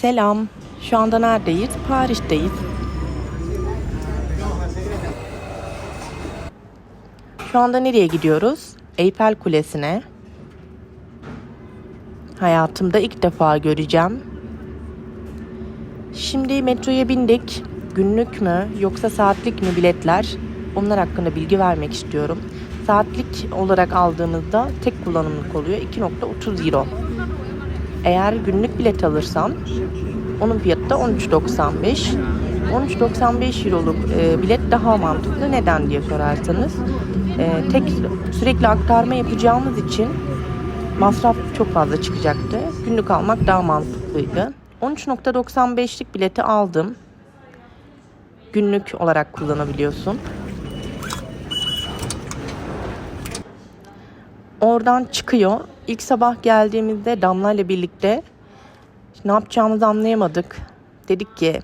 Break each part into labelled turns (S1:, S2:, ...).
S1: Selam. Şu anda neredeyiz? Paris'teyiz. Şu anda nereye gidiyoruz? Eyfel Kulesi'ne. Hayatımda ilk defa göreceğim. Şimdi metroya bindik. Günlük mü yoksa saatlik mi biletler? Onlar hakkında bilgi vermek istiyorum. Saatlik olarak aldığımızda tek kullanımlık oluyor 2.30 euro. Eğer günlük bilet alırsam onun fiyatı da 13.95. 13.95 euroluk e, bilet daha mantıklı. Neden diye sorarsanız e, tek sürekli aktarma yapacağımız için masraf çok fazla çıkacaktı. Günlük almak daha mantıklıydı. 13.95'lik bileti aldım. Günlük olarak kullanabiliyorsun. Oradan çıkıyor. İlk sabah geldiğimizde Damla ile birlikte ne yapacağımızı anlayamadık. Dedik ki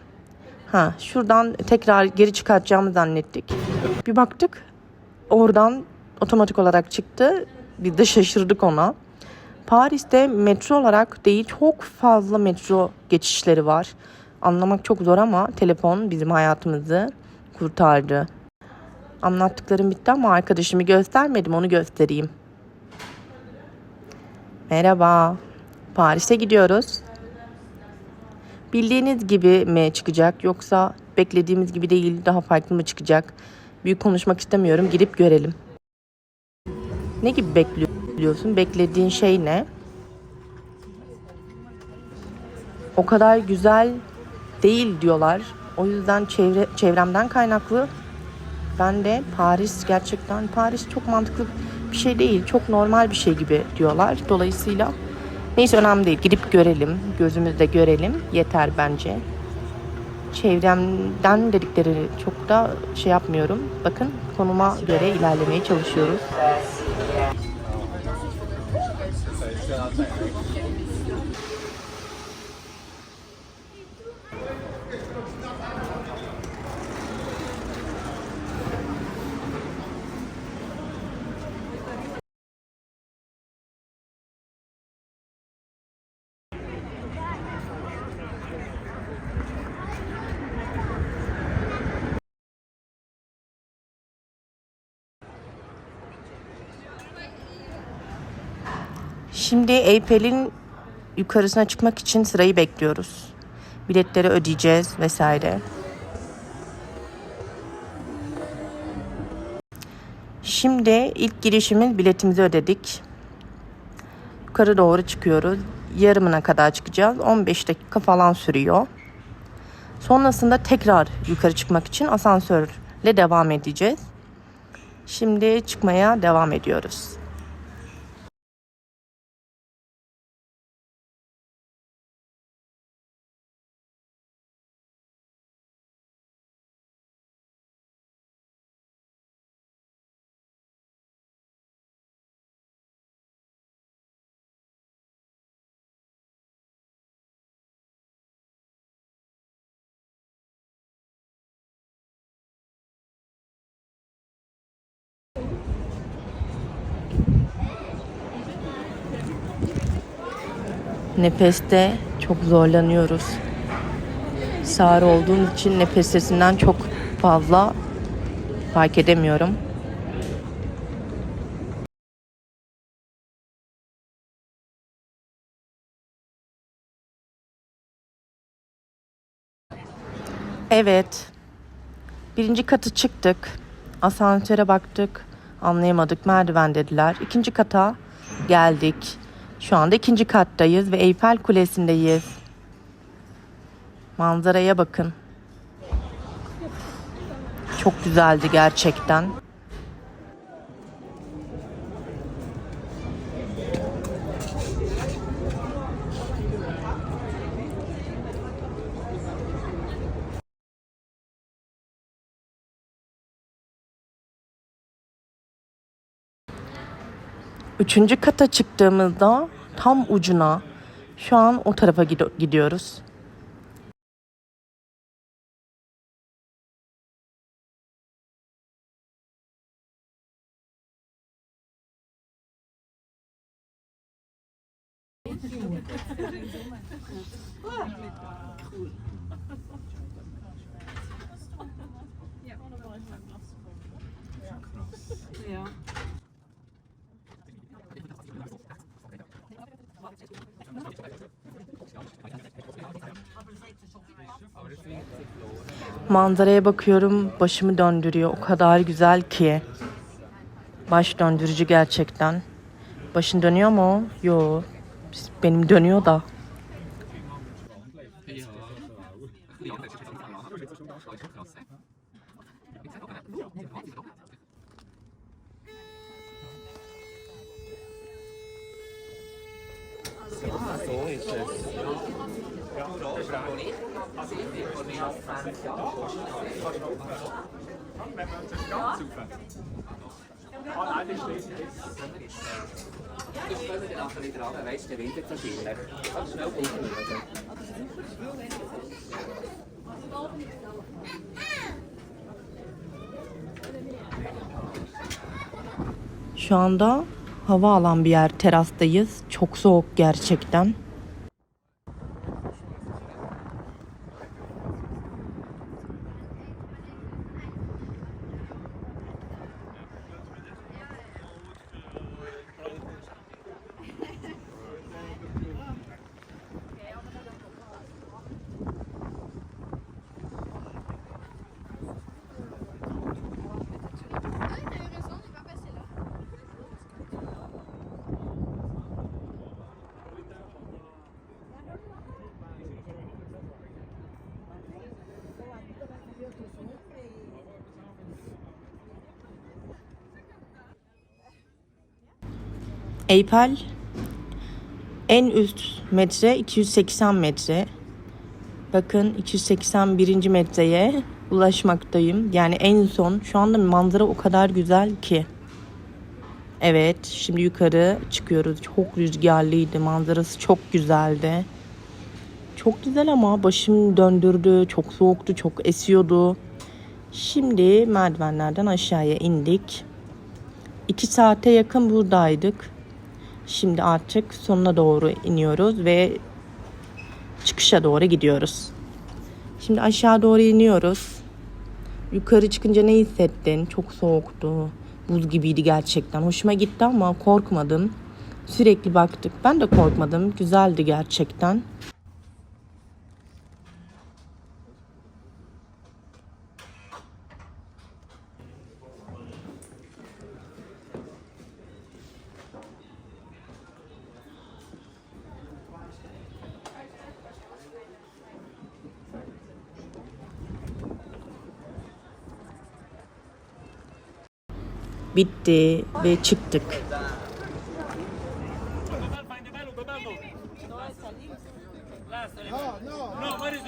S1: ha şuradan tekrar geri çıkartacağımı zannettik. Bir baktık oradan otomatik olarak çıktı. Biz de şaşırdık ona. Paris'te metro olarak değil çok fazla metro geçişleri var. Anlamak çok zor ama telefon bizim hayatımızı kurtardı. Anlattıklarım bitti ama arkadaşımı göstermedim onu göstereyim. Merhaba. Paris'e gidiyoruz. Bildiğiniz gibi mi çıkacak yoksa beklediğimiz gibi değil daha farklı mı çıkacak? Büyük konuşmak istemiyorum. Gidip görelim. Ne gibi bekliyorsun? Beklediğin şey ne? O kadar güzel değil diyorlar. O yüzden çevre, çevremden kaynaklı ben de Paris gerçekten Paris çok mantıklı bir şey değil. Çok normal bir şey gibi diyorlar. Dolayısıyla neyse önemli değil. Gidip görelim. Gözümüzde görelim. Yeter bence. Çevremden dedikleri çok da şey yapmıyorum. Bakın konuma göre ilerlemeye çalışıyoruz. Şimdi Eyfel'in yukarısına çıkmak için sırayı bekliyoruz. Biletleri ödeyeceğiz vesaire. Şimdi ilk girişimiz biletimizi ödedik. Yukarı doğru çıkıyoruz. Yarımına kadar çıkacağız. 15 dakika falan sürüyor. Sonrasında tekrar yukarı çıkmak için asansörle devam edeceğiz. Şimdi çıkmaya devam ediyoruz. Nefeste çok zorlanıyoruz. Sağır olduğum için nefes sesinden çok fazla fark edemiyorum. Evet. Birinci katı çıktık. Asansöre baktık. Anlayamadık. Merdiven dediler. İkinci kata geldik. Şu anda ikinci kattayız ve Eyfel Kulesi'ndeyiz. Manzaraya bakın. Çok güzeldi gerçekten. Üçüncü kata çıktığımızda tam ucuna şu an o tarafa gidi- gidiyoruz.
S2: Ja.
S1: Manzaraya bakıyorum, başımı döndürüyor. O kadar güzel ki. Baş döndürücü gerçekten. Başın dönüyor mu? Yo. Benim dönüyor da.
S3: Ich komme windet so schnell. Kannst schnell gucken.
S1: Şu anda hava alan bir yer terastayız. Çok soğuk gerçekten. Eyfel en üst metre 280 metre. Bakın 281. metreye ulaşmaktayım. Yani en son şu anda manzara o kadar güzel ki. Evet şimdi yukarı çıkıyoruz. Çok rüzgarlıydı. Manzarası çok güzeldi. Çok güzel ama başım döndürdü. Çok soğuktu. Çok esiyordu. Şimdi merdivenlerden aşağıya indik. 2 saate yakın buradaydık. Şimdi artık sonuna doğru iniyoruz ve çıkışa doğru gidiyoruz. Şimdi aşağı doğru iniyoruz. Yukarı çıkınca ne hissettin? Çok soğuktu. Buz gibiydi gerçekten. Hoşuma gitti ama korkmadım. Sürekli baktık. Ben de korkmadım. Güzeldi gerçekten. Bitti ve çıktık.
S4: No, where is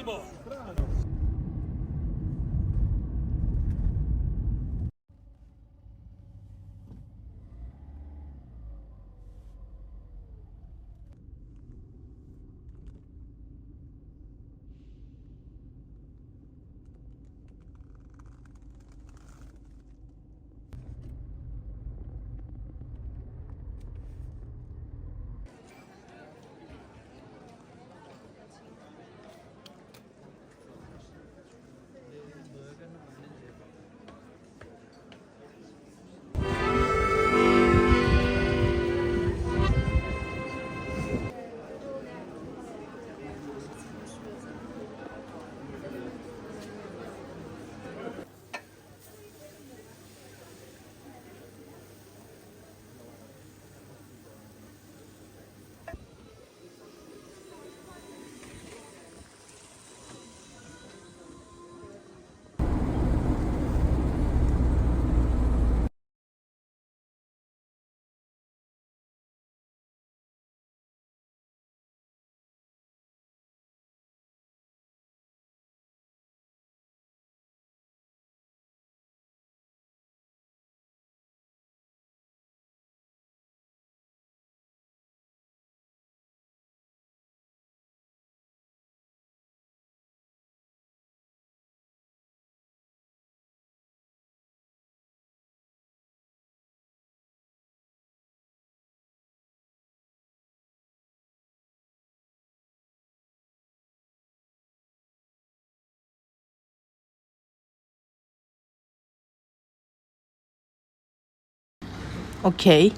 S1: Okey.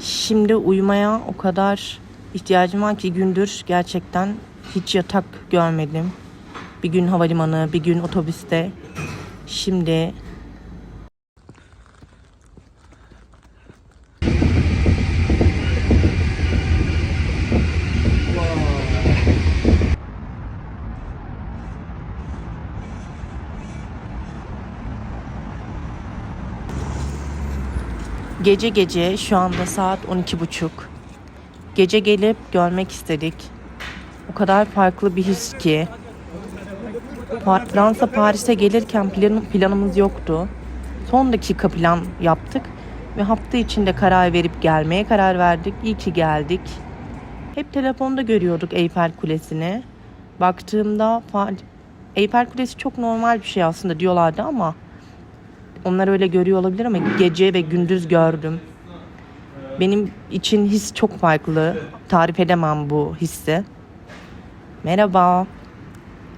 S1: Şimdi uyumaya o kadar ihtiyacım var ki gündür gerçekten hiç yatak görmedim. Bir gün havalimanı, bir gün otobüste. Şimdi Gece gece şu anda saat 12.30. Gece gelip görmek istedik. O kadar farklı bir his ki. Fransa Paris'e gelirken plan, planımız yoktu. Son dakika plan yaptık ve hafta içinde karar verip gelmeye karar verdik. İyi ki geldik. Hep telefonda görüyorduk Eyfel Kulesi'ni. Baktığımda Eyfel Kulesi çok normal bir şey aslında diyorlardı ama onlar öyle görüyor olabilir ama gece ve gündüz gördüm. Benim için his çok farklı. Tarif edemem bu hissi. Merhaba.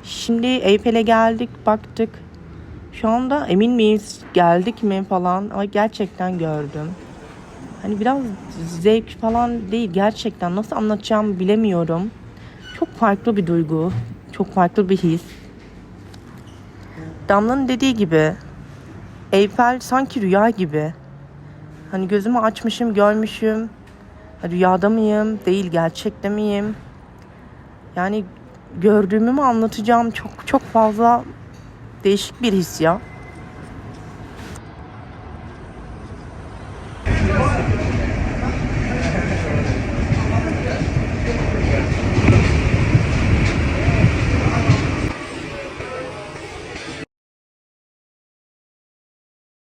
S1: Şimdi Eyfel'e geldik, baktık. Şu anda emin miyiz geldik mi falan ama gerçekten gördüm. Hani biraz zevk falan değil gerçekten nasıl anlatacağımı bilemiyorum. Çok farklı bir duygu, çok farklı bir his. Damla'nın dediği gibi Eyfel sanki rüya gibi. Hani gözümü açmışım, görmüşüm. Rüyada mıyım? Değil, gerçekte miyim? Yani gördüğümü mü anlatacağım? Çok çok fazla değişik bir his ya.